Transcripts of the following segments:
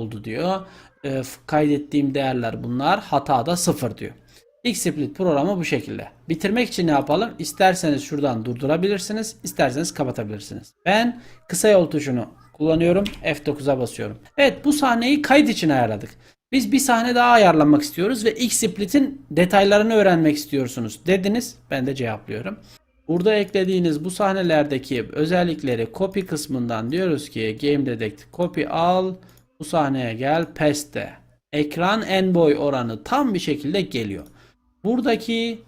oldu diyor. E, kaydettiğim değerler bunlar. Hata da 0 diyor. XSplit programı bu şekilde. Bitirmek için ne yapalım? İsterseniz şuradan durdurabilirsiniz, isterseniz kapatabilirsiniz. Ben kısa yol tuşunu kullanıyorum. F9'a basıyorum. Evet bu sahneyi kayıt için ayarladık. Biz bir sahne daha ayarlamak istiyoruz ve XSplit'in detaylarını öğrenmek istiyorsunuz dediniz. Ben de cevaplıyorum. Burada eklediğiniz bu sahnelerdeki özellikleri copy kısmından diyoruz ki Game Detect copy al bu sahneye gel paste. Ekran en boy oranı tam bir şekilde geliyor. Buradaki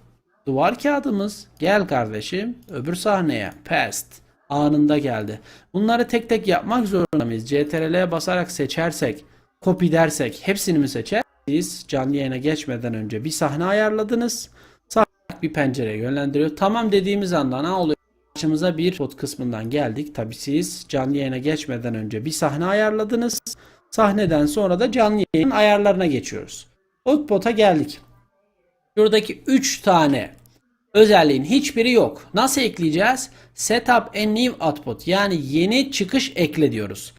duvar kağıdımız gel kardeşim öbür sahneye paste anında geldi. Bunları tek tek yapmak zorunda mıyız? CTRL'ye basarak seçersek copy dersek hepsini mi seçer? Siz canlı yayına geçmeden önce bir sahne ayarladınız. Sağ bir pencere yönlendiriyor. Tamam dediğimiz anda ne oluyor? Karşımıza bir pot kısmından geldik. Tabi siz canlı yayına geçmeden önce bir sahne ayarladınız. Sahneden sonra da canlı yayın ayarlarına geçiyoruz. Output'a geldik. Şuradaki 3 tane özelliğin hiçbiri yok. Nasıl ekleyeceğiz? Setup a new output yani yeni çıkış ekle diyoruz.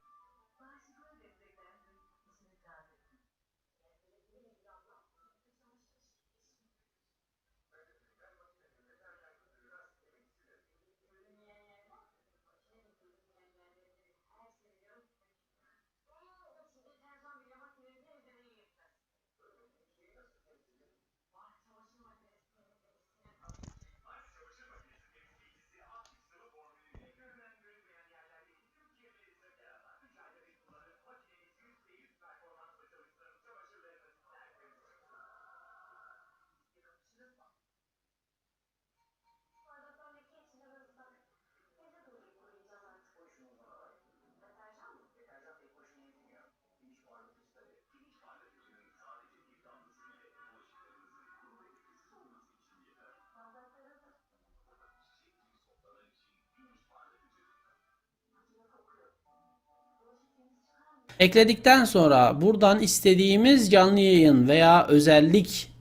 Ekledikten sonra buradan istediğimiz canlı yayın veya özellik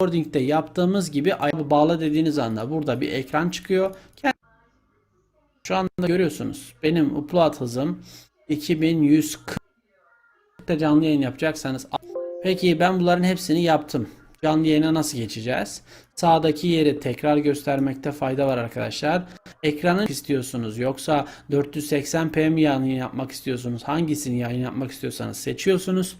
recording'de yaptığımız gibi ayarı bağla dediğiniz anda burada bir ekran çıkıyor. Şu anda görüyorsunuz. Benim upload hızım 2140 da canlı yayın yapacaksanız Peki ben bunların hepsini yaptım. Canlı yayına nasıl geçeceğiz? Sağdaki yeri tekrar göstermekte fayda var arkadaşlar. Ekranı istiyorsunuz yoksa 480p mi yayın yapmak istiyorsunuz? Hangisini yayın yapmak istiyorsanız seçiyorsunuz.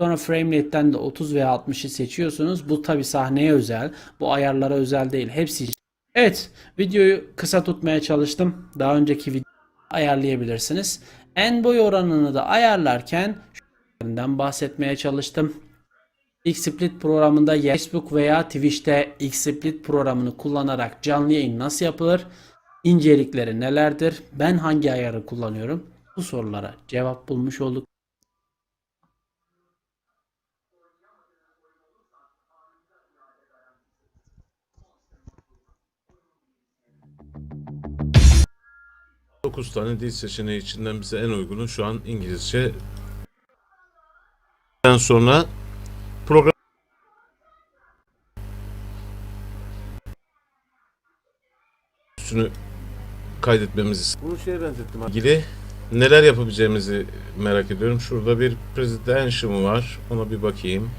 Sonra frame rate'den de 30 veya 60'ı seçiyorsunuz. Bu tabi sahneye özel. Bu ayarlara özel değil. Hepsi. Evet, videoyu kısa tutmaya çalıştım. Daha önceki video ayarlayabilirsiniz. En boy oranını da ayarlarken şunlardan bahsetmeye çalıştım. XSplit programında Facebook veya Twitch'te XSplit programını kullanarak canlı yayın nasıl yapılır? İncelikleri nelerdir? Ben hangi ayarı kullanıyorum? Bu sorulara cevap bulmuş olduk. Dokuz tane dil seçeneği içinden bize en uygunu şu an İngilizce. Sonra üstünü kaydetmemizi Bunu şeye benzettim ilgili neler yapabileceğimizi merak ediyorum. Şurada bir presentation var. Ona bir bakayım.